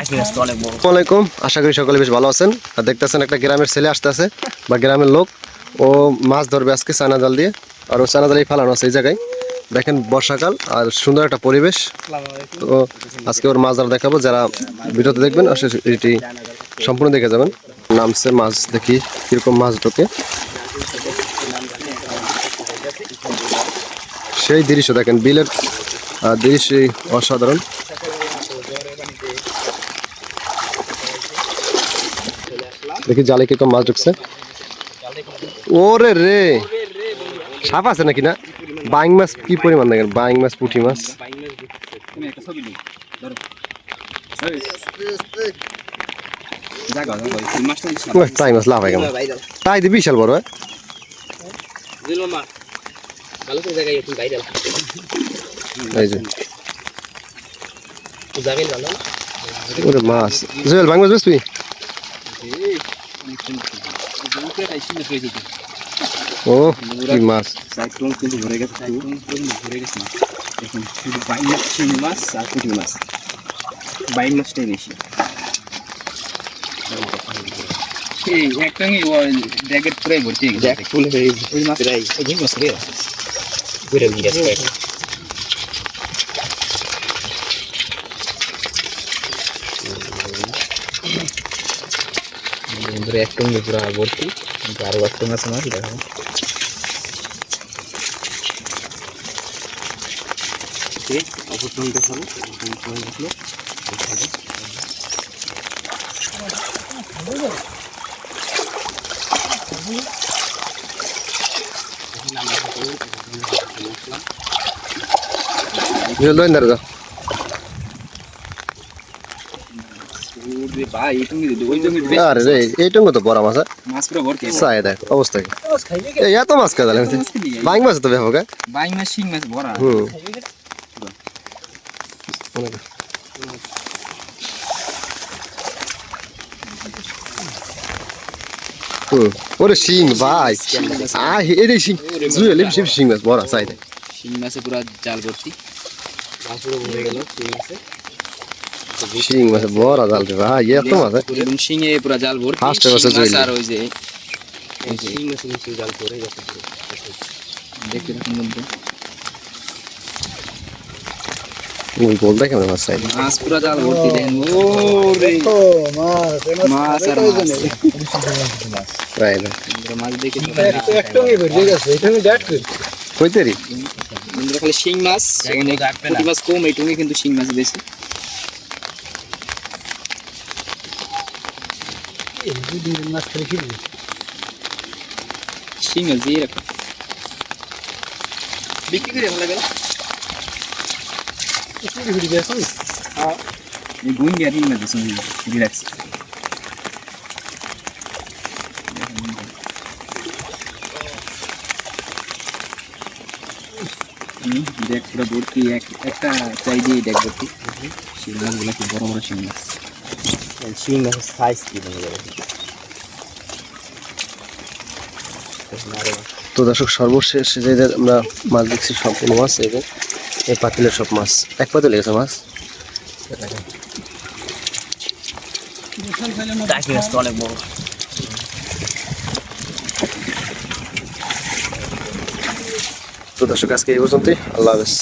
আসসালামাইকুম আশা করি সকলে বেশ ভালো আছেন। আর দেখতেছেন একটা গ্রামের ছেলে আসতেছে বা গ্রামের লোক। ও মাছ ধরবে আজকে চানা জাল দিয়ে। আর ও চানা জালই ফালানো আছে এই জায়গায়। দেখেন বর্ষাকাল আর সুন্দর একটা পরিবেশ। তো আজকে ওর মাছ ধরা দেখাবো। যারা ভিডিওতে দেখবেন আর এটি সম্পূর্ণ দেখে যাবেন। নামছে মাছ দেখি কীরকম মাছ ঢোকে সেই দৃশ্য দেখেন বিলের দৃশ্যই অসাধারণ। দেখি জালে কীরকম মাছ ঢুকছে। ওরে রে! সাপ আছে নাকি না? বাইং মাছ কি পরিমাণ দেখেন? বাইং মাছ, পুঁটি মাছ। তাই মাছ লাভ দি, বিশাল বড় হ্যাঁ? যে ওরে মাছ জুয়েল বাইং মাছ বেসবি ও কি মাছ সাইক্লোন কিন্তু ভরে গেছে সাইক্লোন কিন্তু ভরে গেছে না দেখুন শুধু বাইন মাছ চিংড়ি মাছ আর পুঁটি মাছ বাইন মাছটাই বেশি এই একটাঙ্গে ব্যাগের পুরাই ভর্তি হয়ে গেছে ফুল হয়ে গেছে ওই মাছ মাছ ঘুরে গেছে বন্ধুরা একটঙ্গে পুরা ভর্তি কিন্তু আরও একটা মাছ আমার দেখাবো ওকে অপরটন দেখাবো অপরটন করে দেখল দেখাবো জুয়েল দোয়েন দাঁড়া ওরে ভাই এই তুমি ওই তুমি আরে রে এইটুকু তো বড় মাছ? মাছ পুরো ভর্তি চাই দেখ অবস্থা কি? এত মাছ কে বাইং মাছ তো ব্যাপক? বাইং মাছ শিং মাছ ভরা হুম। হুম ওরে শিং ভাই শিং শিং শিং মাছ বড় চাই দেখ শিং মাছে পুরো জাল ভর্তি। মাছ পুরো ভরে গেল শিং মাছে। শিং মাছ বড় জাল রে ভাই এত মাছ? একদম শিঙে পুরো জাল ভর্তি ফার্স্টে মাছ জুয়েল। আর ওই যে শিং মাছে নিচে জাল ভরে গেছে। দেখতে দেখুন বন্ধু ওই গোল দেখে আমার মাছ চাই? মাছ পুরো জাল ভর্তি দেখেন। ও রে মাছ আর মাছ চাই দেখ মাছ। দেখে কইতে রি বন্ধুরা খালি শিং মাছ অনেক পুঁটি মাছ কম এইটুকুই কিন্তু শিং মাছ বেশি। শিং মাছ দিয়ে রাখো বিক্রি করে ভালো গেল এই গুইন গিয়ে শিং মাছ দিচ্ছি রিল্যাক্স দেখ পুরো ভর্তি এক একটা চাই দিয়ে দেখ ভর্তি শিং মাছগুলো কি বড় বড় শিং মাছ শিং মাছের সাইজ কি বলে যাবে তো দর্শক সর্বশেষ যে আমরা মাছ দেখছি সম্পূর্ণ মাছ এবং এই পাতিলের সব মাছ। এক পাতিল গেছে মাছ। টাকি মাছ তো অনেক বড়। তো দর্শক আজকে এই পর্যন্তই। আল্লাহ হাফেজ।